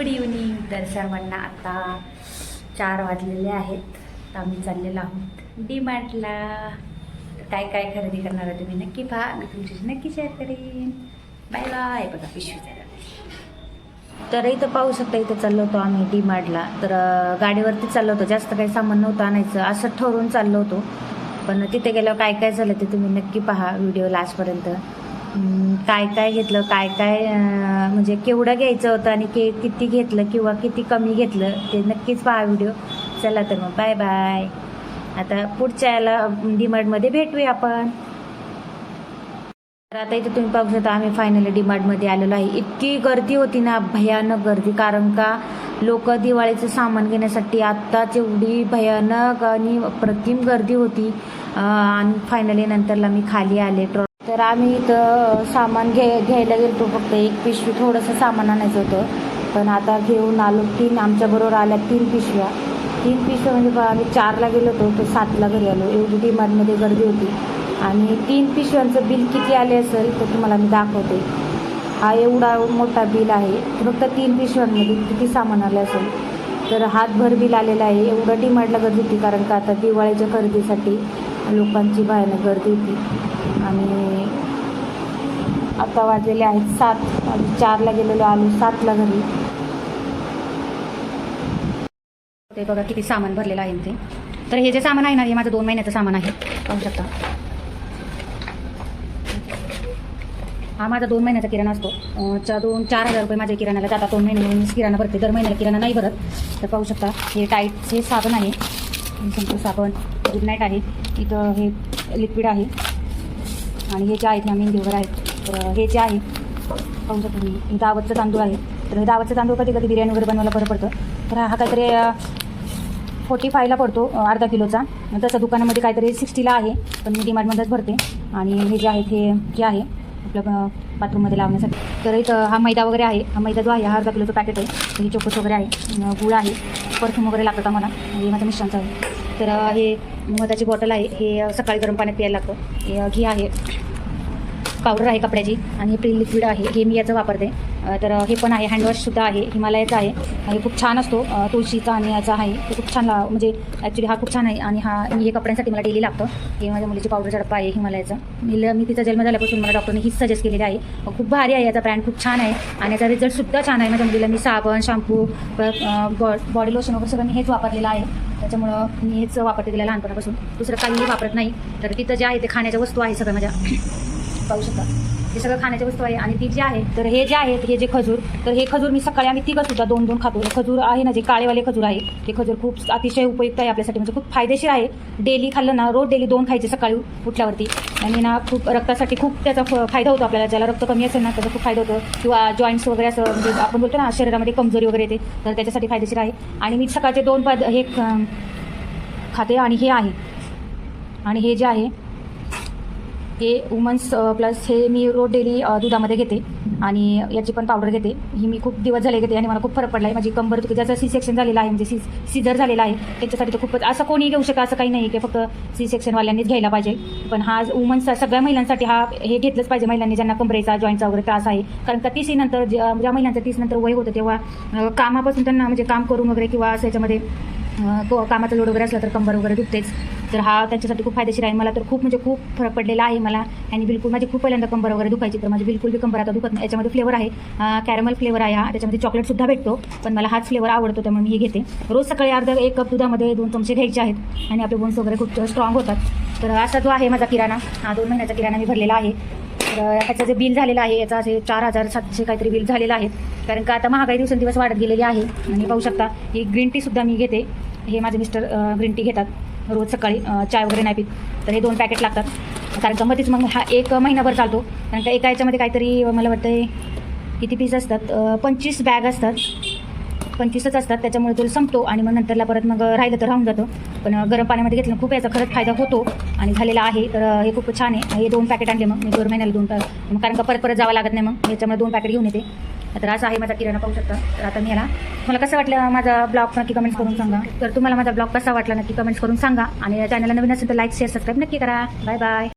Good evening तर सर्वांना आता चार वाजलेले आहेत. तर आम्ही चाललेलो आहोत डी मार्टला काय काय खरेदी करणार आहे तुम्ही नक्की पहा. मी तुमच्याशी नक्की शेअर करेन. बाय बाय बघा पिशवी तर इथं पाहू शकता इथं चाललो होतो आम्ही डी मार्टला तर गाडीवरती चाललो होतो. जास्त काही सामान नव्हतं आणायचं. असं ठरवून चाललो होतो. पण तिथे गेल्यावर काय काय झालं ते तुम्ही नक्की पहा. व्हिडिओ लास्टपर्यंत काय काय घेतलं काय काय म्हणजे केवढं घ्यायचं होतं आणि के किती घेतलं किंवा किती कमी घेतलं ते नक्कीच पहा व्हिडिओ चला तर मग बाय बाय आता पुढच्या याला डीमार्टमध्ये भेटूया आपण. तर आता इथे तुम्ही पाहू शकता आम्ही फायनली डीमार्टमध्ये आलेलो आहे. इतकी गर्दी होती ना भयानक गर्दी. कारण का लोक दिवाळीचं सामान घेण्यासाठी आत्ताच एवढी भयानक आणि प्रतिम गर्दी होती. आणि फायनली नंतरला मी खाली आले. ट्रॉ तर आम्ही इथं सामान घे घ्यायला गेलो फक्त एक पिशवी थोडंसं सामान आणायचं होतं. पण आता घेऊन आलो तीन आमच्याबरोबर आल्या तीन पिशव्या. तीन पिशव्या म्हणजे बघा, आम्ही चारला गेलो होतो तर सातला घरी आलो. एवढी डीमार्टमध्ये गर्दी होती. आणि तीन पिशव्यांचं बिल किती आले असेल तर तुम्हाला मी दाखवते. हा एवढा मोठा बिल आहे. फक्त तीन पिशव्यांमध्ये किती सामान आलं असेल. तर हातभर बिल आलेलं आहे. एवढं डीमार्टला गर्दी होती कारण का आता दिवाळीच्या खरेदीसाठी लोकांची भयानक गर्दी होती. आणि आता वाजलेले आहेत सात. आम्ही चारला गेलेलो आलो सातला घरी. ते बघा किती सामान भरलेलं आहे ते तर हे जे सामान आहे ना हे माझं दोन महिन्याचं सामान आहे. पाहू शकता. हा माझा दोन महिन्याचा किराणा असतो. चा दोन चार हजार रुपये माझ्या किराणाला जातात. दोन महिने म्हणून किराणा भरते. दर महिन्याला किराणा नाही भरत. तर पाहू शकता हे टाईटचे साबण आहे. साबण गुड नाईट आहे. इथं हे लिक्विड आहे. आणि हे जे आहेत ना मेन वगैरे आहेत तर हे जे आहे पाहू शकतो मी दावतचं तांदूळ आहे. तर हे दावतचं तांदूळ कधी कधी बिर्याणी वगैरे बनवायला बरं पडतं. तर हा काहीतरी फोर्टी फायला पडतो अर्धा किलोचा. तसं दुकानामध्ये काहीतरी सिक्स्टीला आहे पण मी डिमार्टमध्येच भरते. आणि हे जे आहेत हे जे आहे आपलं बाथरूममध्ये लावण्यासाठी. तर इथं हा मैदा वगैरे आहे. हा मैदा जो आहे हा अर्धा किलोचं पॅकेट आहे. हे चोकोस वगैरे आहे. गुळ आहे. परफ्यूम वगैरे लागतात आम्हाला. हे माझ्या मिस्टरांचं आहे. तर हे मधाची बॉटल आहे. हे सकाळी गरम पाण्यात प्यायला लागतं. घी आहे. पावडर आहे कपड्याची आणि हे प्री लिक्विड आहे. हे मी याचं वापरते. तर हे पण आहे. हँडवॉशसुद्धा आहे. हिमालयाचा आहे. हे खूप छान असतो. तुळशीचा आणि याचा आहे. तो खूप छान म्हणजे ॲक्च्युली हा खूप छान आहे. आणि हा मी हे कपड्यांसाठी मला डेली लागतं. हे माझ्या मुलीची पावडरचा डब्बा आहे हिमालयाचा. मी मी तिचा जन्म झाल्यापासून मला डॉक्टरने हीच सजेस्ट केलेली आहे. खूप भारी आहे याचा ब्रँड खूप छान आहे. आणि याचा रिझल्टसुद्धा छान आहे. माझ्या मुलीला मी साबण शॅम्पू परत बॉडी लोशन वगैरे सगळं मी हेच वापरलेलं आहे. त्याच्यामुळं मी हेच वापरते तिला लहानपणापासून. दुसरं काहीही वापरत नाही. तर तिथं जे आहे ते खाण्याच्या वस्तू आहे सगळं माझ्या. पाहू शकता. हे सगळं खाण्याच्या वस्तू आहे आणि ती जे आहे तर हे जे आहेत हे जे खजूर तर हे खजूर मी सकाळी आम्ही तिघं सुद्धा दोन दोन खातो खजूर आहे ना जे काळेवाले खजूर आहे ते खजूर खूप अतिशय उपयुक्त आहे आपल्यासाठी. म्हणजे खूप फायदेशीर आहे. डेली खाल्लं ना रोज डेली दोन खायचे सकाळी उठल्यावरती. आणि ना खूप रक्तासाठी खूप त्याचा फ- फायदा होतो आपल्याला. ज्याला रक्त कमी असेल ना त्याचा खूप फायदा होतो. किंवा जॉईंट्स वगैरे असं म्हणजे आपण बोलतो ना शरीरामध्ये कमजोरी वगैरे येते तर त्याच्यासाठी फायदेशीर आहे. आणि मी सकाळचे दोन पद हे ख- खाते आणि हे आहे. आणि हे जे आहे हे वुमन्स प्लस uh, हे मी रोज डेली uh, दुधामध्ये घेते. आणि याची पण पावडर घेते. ही मी खूप दिवस झाले घेते आणि मला खूप फरक पडला आहे माझी कंबर दुखी ज्याचं सी सेक्शन झालेलं आहे म्हणजे सी सीझर झालेला आहे त्याच्यासाठी तर खूपच असं कोणी घेऊ शकतं असं काही नाही की फक्त सी सेक्शनवाल्यांनीच घ्यायला पाहिजे. पण हा वुमन्स सगळ्या महिलांसाठी हा हे घेतलंच पाहिजे महिलांनी ज्यांना कंबरेचा जॉईंटचा वगैरे त्रास आहे. कारण का तीसीनंतर ज्या ज्या महिलांचं तीस नंतर वय होतं तेव्हा कामापासून त्यांना म्हणजे काम करून वगैरे किंवा असं याच्यामध्ये कामाचा लोड वगैरे असला तर कंबर वगैरे दुखतेच. तर हा त्यांच्यासाठी खूप फायदेशीर आहे. मला तर खूप म्हणजे खूप फरक पडलेला आहे मला. आणि बिलकुल माझी खूप पहिल्यांदा कंबर वगैरे दुखायची तर माझी बिलकुल बी कंबर आता दुखत नाही. याच्यामध्ये फ्लेवर आहे. कॅरमल फ्लेवर आहे हा. त्याच्यामध्ये चॉकलेटसुद्धा भेटतो पण मला हाच फ्लेवर आवडतो त्यामुळे मी हे घेते. रोज सकाळी अर्धा एक कप दुधामध्ये दोन चमचे घ्यायचे आहेत. आणि आपले बोन्स वगैरे खूप स्ट्रॉंग होतात. तर असा जो आहे माझा किराणा हा दोन महिन्याचा किराणा मी भरलेला आहे. तर ह्याचं जे बिल झालेलं आहे याचं असे चार हजार सातशे काहीतरी बिल झालेलं आहे. कारण का आता महागाई दिवसेंदिवस वाढत गेलेली आहे. आणि पाहू शकता ही ग्रीन टीसुद्धा मी घेते. हे माझे मिस्टर ग्रीन टी घेतात. रोज सकाळी चाय वगैरे नाही पित. तर हे दोन पॅकेट लागतात. कारण का मध्येच मग हा एक महिनाभर चालतो. कारण का एका याच्यामध्ये काहीतरी मला वाटतं किती पीस असतात? पंचवीस बॅग असतात. पंचवीसच असतात. त्याच्यामुळे तो संपतो आणि मग नंतरला परत मग राहिलं तर राहून जातं. पण गरम पाण्यामध्ये घेतलं खूप याचा खरंच फायदा होतो आणि झालेला आहे. तर हे खूप छान आहे. हे दोन पॅकेट आणले मग. मी दर महिन्याला दोन पॅ- मग कारण का परत परत जावं लागत नाही मग. याच्यामुळे दोन पॅकेट घेऊन येते. तर आहे माझा किराणा पाहू शकता. तर आता मी याला तुम्हाला कसं वाटलं माझा ब्लॉग नक्की कमेंट्स करून सांगा. तर तुम्हाला माझा ब्लॉग कसा वाटला नक्की कमेंट्स करून सांगा. आणि चॅनलला नवीन असेल तर लाईक शेअर सबस्क्राईब नक्की करा. Bye bye